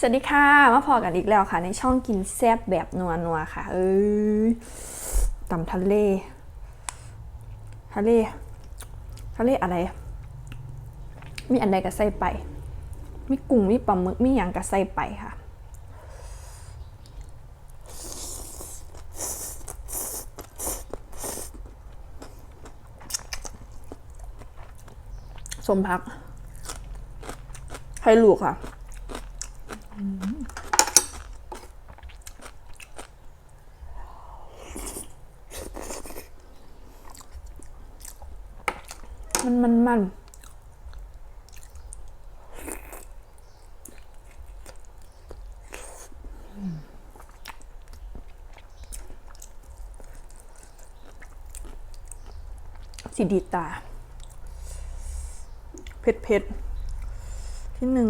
สวัสดีค่ะ มาพอกันอีกแล้วค่ะ ในช่องกินแซ่บแบบนัวนัวค่ะ เอ้ยตำทะเล ทะเล ทะเลอะไร มีอันใดก็ใส่ไป มีกุ้งมีปลาหมึกมีอย่างก็ใส่ไปค่ะ สมพัก ให้ลูกค่ะ มันมันมันสีดีตา เผ็ดเผ็ดที่หนึ่ง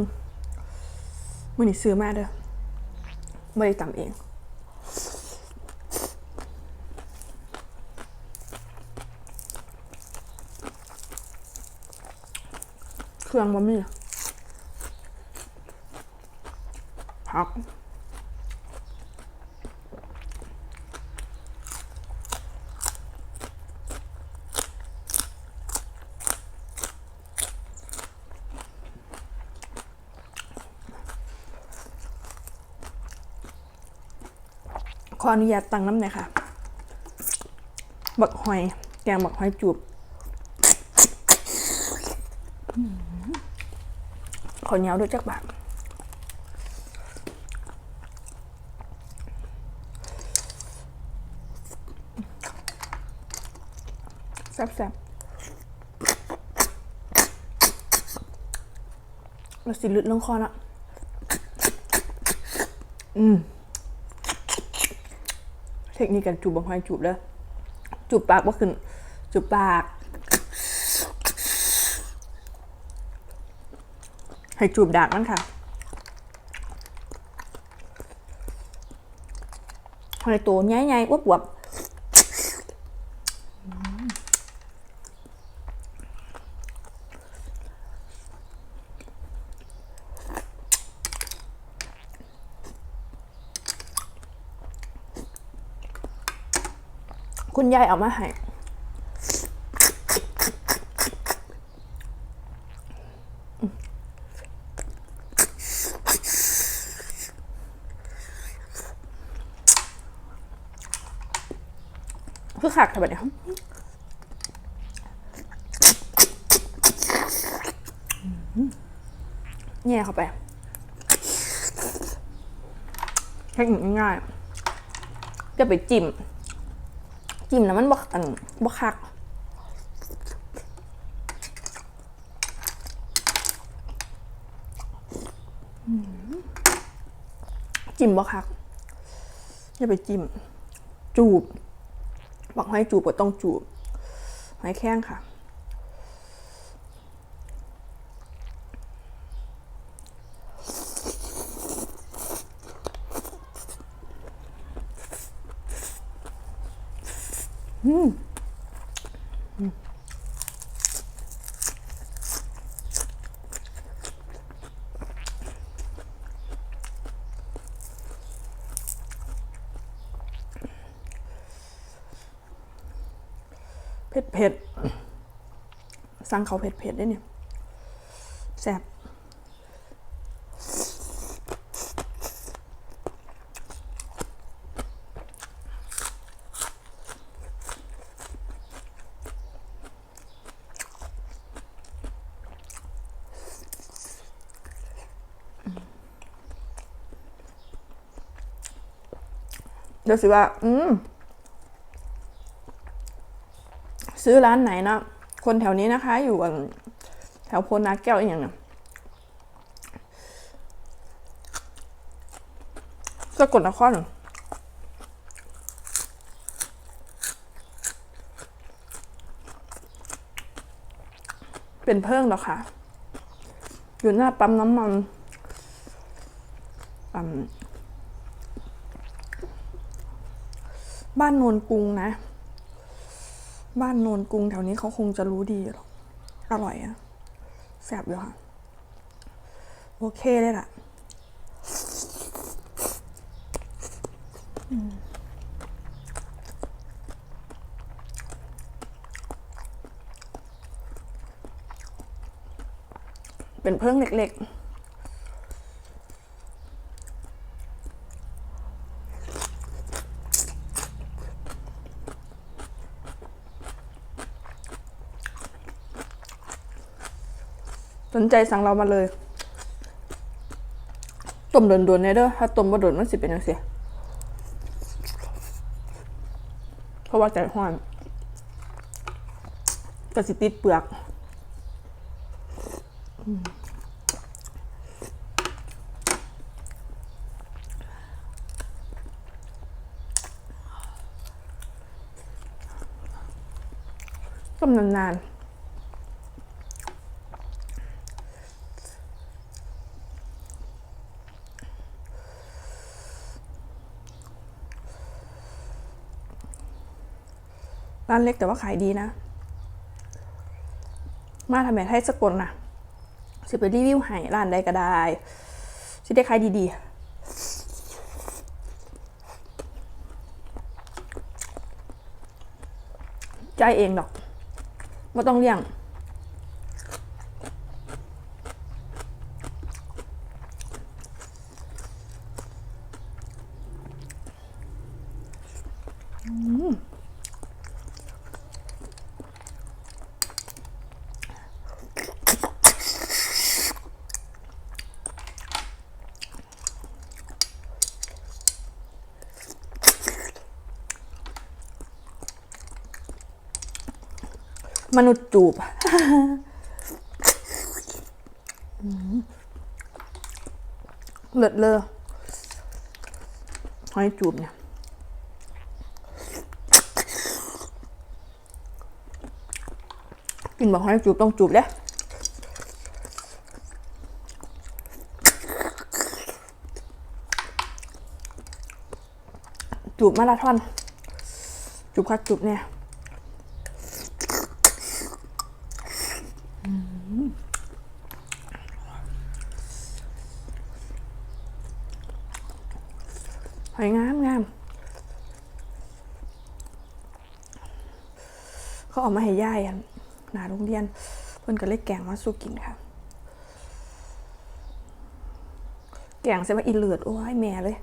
มือนี้ซื้อมาเด้อไม่ได้ตำเอง เครื่องบะหมี่ผัก ออนุญาตตั้งน้ำหน่อยค่ะ บักหอย แกงบักหอยจูบขอเหนียวด้วยจักบาทแซ่บๆแล้วสิลึดลงคอละอืม เทคนิคการจูบบางหอยจูบเลยจูบปากว่าขึ้นจูบปาก ให้จูบดากมันค่ะหอยตัวใหญ่ๆอวบๆ คุณยายเอามาให้คือขักแต่แบบนี้แย่เข้าไปเทคนิคง่ายจะไปจิ้ม จิ้มนะมันบกอันบกคักจิ้มบ่คักอย่าไปจิ้ม จูบ บอกให้จูบก็ต้องจูบหอยแข้งค่ะ เผ็ดเผ็ดสั่งเขาเผ็ดเผ็ดได้เนี่ยแซ่บเดี๋ยวสิว่า อืม ซื้อร้านไหนนะคนแถวนี้นะคะ อยู่กันแถวโพนาแก้วอีกอย่างเนี่ยสกลนครเหรอเป็นเพิ่งหรอคะอยู่หน้าปั๊มน้ำมันบ้านโนนกรุงนะ บ้านโนนกรุงแถวนี้เขาคงจะรู้ดีหรอกอร่อยอะแซบอยู่ค่ะ โอเคเลยล่ะเป็นเพิ่งเล็กๆ สนใจสั่งเรามาเลยต้มโดนๆเนี่ยเด้อถ้าต้มบ่โดนมันสิเป็นจังซี่เพราะว่าใจห้อนก็สิติดเปลือกต้มนานๆ ร้านเล็กแต่ว่าขายดีนะ มาทำแบบให้สกลนะสิไปรีวิวให้ร้านใดก็ได้สิได้ขายดีๆ ใจายเองดอกไม่ต้องเลี้ยง มนุษย์จูบเลิศเลอหอยจูบเนี่ยกินบอกหอยจูบต้องจูบเด้อจูบมาราธอนจูบคักจูบเนี่ย หอยงามงาม เขาออกมาให้ย่ายอันหนาโรงเรียนเพิ่นก็เลยแกงมาสู้กินค่ะ แกงใส่ว่าอีเลือดโอ้ยแม่เลย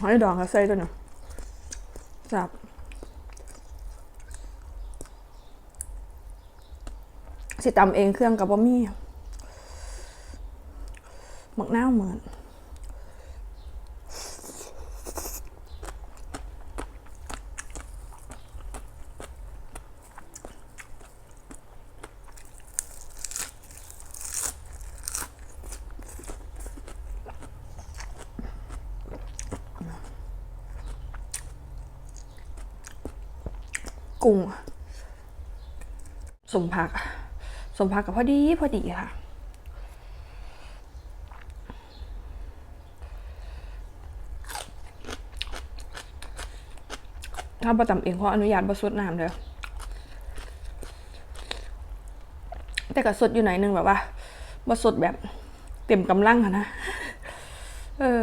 หอยดองก็ใส่ด้วยเนาะจับสิตำเองเครื่องกับบะมี่หมักหน้าวเหมือน กุ้ง สมผักสมผักกับพอดีพอดีค่ะ ถ้าประจำเองขออนุญาตบสดน้ำเด้อแต่ก็สดอยู่ไหนอยนึงแบบว่าบสดแบบเต็มกำลังอะนะ เออ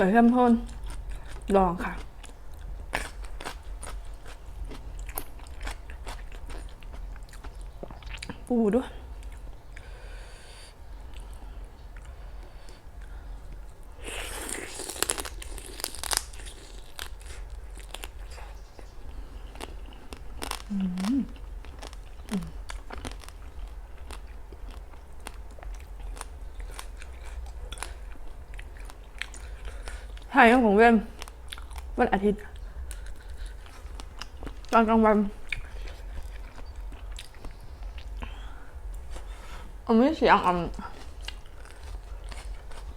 ใส่เข้มข้นลองค่ะ ปูด้วย ใช่ของเว้นวันอาทิตย์ตอนกลางวันอันนี้เสียงอัน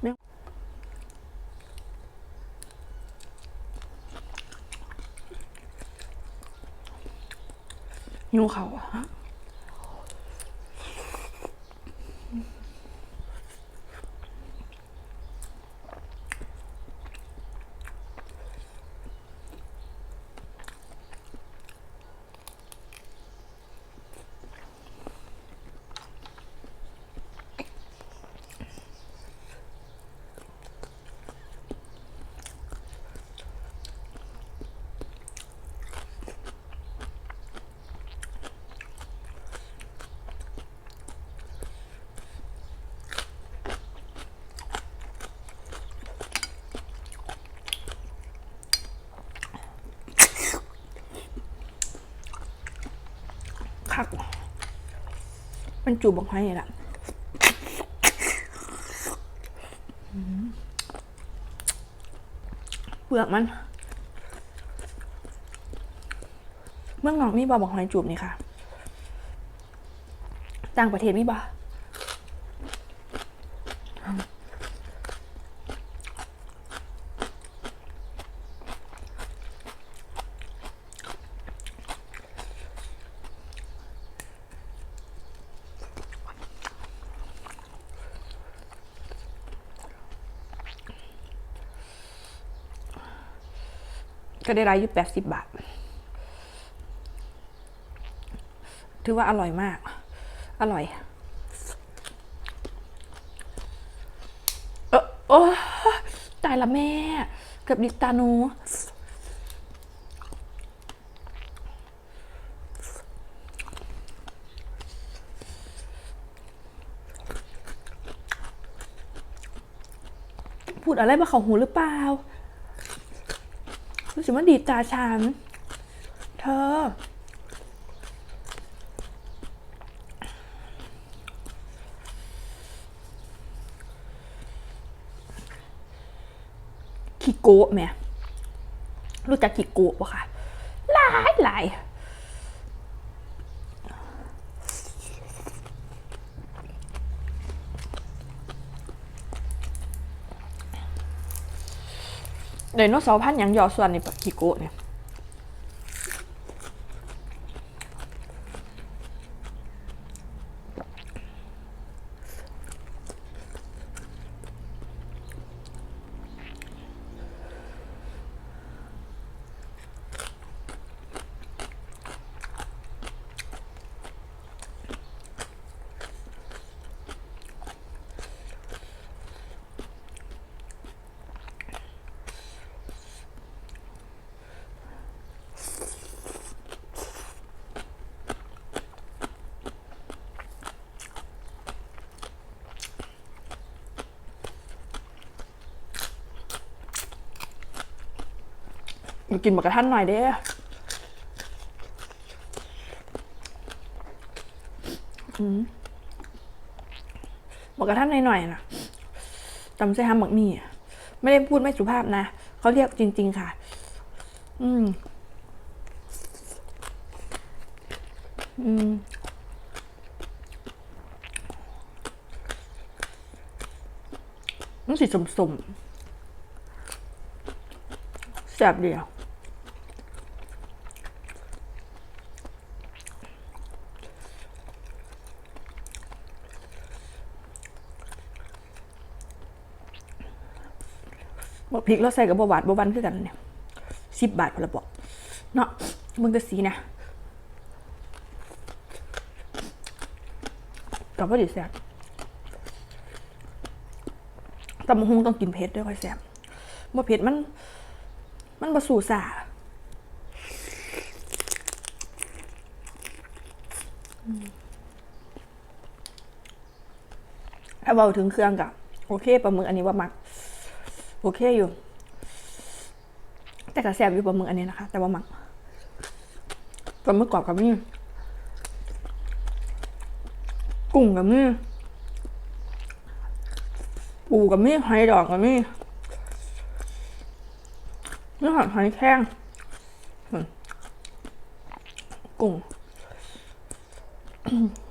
เนี่ยหิวเขาอะ คัก มันจูบบอกไห้นี่แหละเปลือกมัน เมืองนอกมีบอบอกหอยจูบนี่ค่ะ ต่างประเทศมีบอ ก็ได้รายอยู่แปดสิบบาท ถือว่าอร่อยมาก อร่อย เออโอ้ตายละแม่ เกับดิตานูพูดอะไรมาเขาหูหรือเปล่า รู้สึกว่าดีตาฉันเธอ ขี้โกะแหม่รู้จักขี้โกะปะคะหลายหลาย ไดโนเสาร์พันธุ์หยังหยอส่วนในปะขี้โกะเนี่ย มากินหมากกระทันหน่อยเด้ออืมหมากกระทันหน่อยๆนะตำเส้นฮัมหมักมี่อะไม่ได้พูดไม่สุภาพนะเขาเรียกจริง ๆ ค่ะ อืม อืมมันสีสมๆแซ่บดีอะ บอกพริกแล้วใส่กับบหวานบหวันคือกันเนี่ยสิบบาทพอละบอกเนาะมึงจะสีนะกับว่าดิแซ่บตำบักฮุงต้องกินเผ็ดด้วยค่อยแซ่บบ่เผ็ดมัน มันบะสู่สาถ้าเบาถึงเครื่องกับโอเคปลาหมึกอันนี้ว่ามัก โอเคอยู่ แต่กระแสบอยู่ปลาหมึกอันนี้นะคะ แต่ว่าหมักปลาหมึกกรอบกับนี่กุ้งกับนี่ปูกับนี่หอยดอกกับนี่นี่หอยหอยแข้งกุ้ง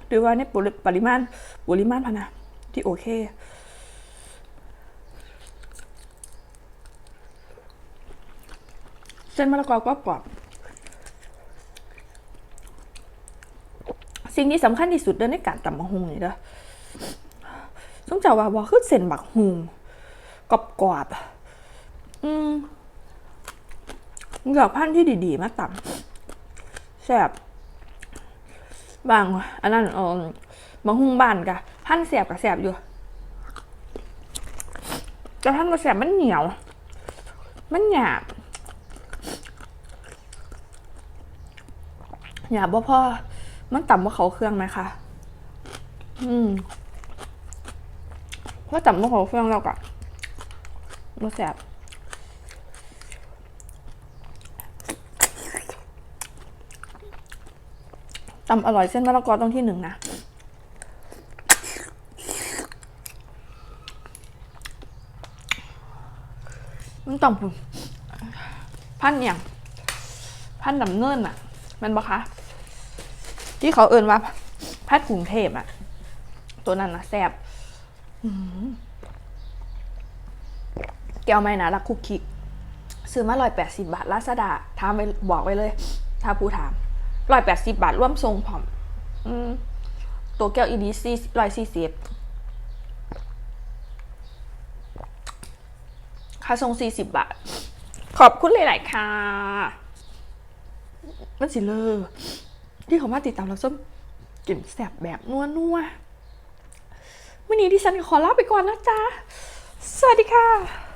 หรือว่าในปริปริมาณปริมาณพนะที่โอเค ส้นมะละกอกรอบกรอบสิ่งที่สำคัญที่สุดเด้อในการตำบักฮุงนี่เด้อต้องจะว่าว่าคือเส้นบักฮุงกรอบกรอบอืมเลือพันธุ์ที่ดีๆ มาตำแซ่บบางอันนั้นเออบักฮุงบ้านกะพันธุ์แสบกับแสบอยู่แต่พันธุ์ก็แสบมันเหนียว มันหยาบ อย่าบ่พ่อมันต่ำว่าเขาเครื่องไหมคะอืมเพราะต่ำว่าเขาเครื่องแล้วกะมาแสบตำอร่อยเส้นมะละกอต้องที่หนึ่งนะ มันต่ำผุพันอย่าง พันดำเนินอะ มันบอคะ ที่เขาเอ่นว่าพัดกรุงเทพอะตัวนั้นนะแซบแก้วไม่นะรักคุกคิก ซื้อมาร้อยแปดสิบาทลาซาดาถามไปบอกไว้เลย ถ้าผู้ถามร้อยแปดสิบาทร่วมทรงผอมตัวแก้วอีดีซีร้อยสี่สิบค่าทรงสี่สิบบาท ขอบคุณหลาย ๆ ค่ะ มันสิเลอ ที่เขามาติดตามเราส้มกลิ่นแสบแบบนัวนัวเมื่อนี้ดิฉันขอลาไปก่อนนะจ๊ะ สวัสดีค่ะ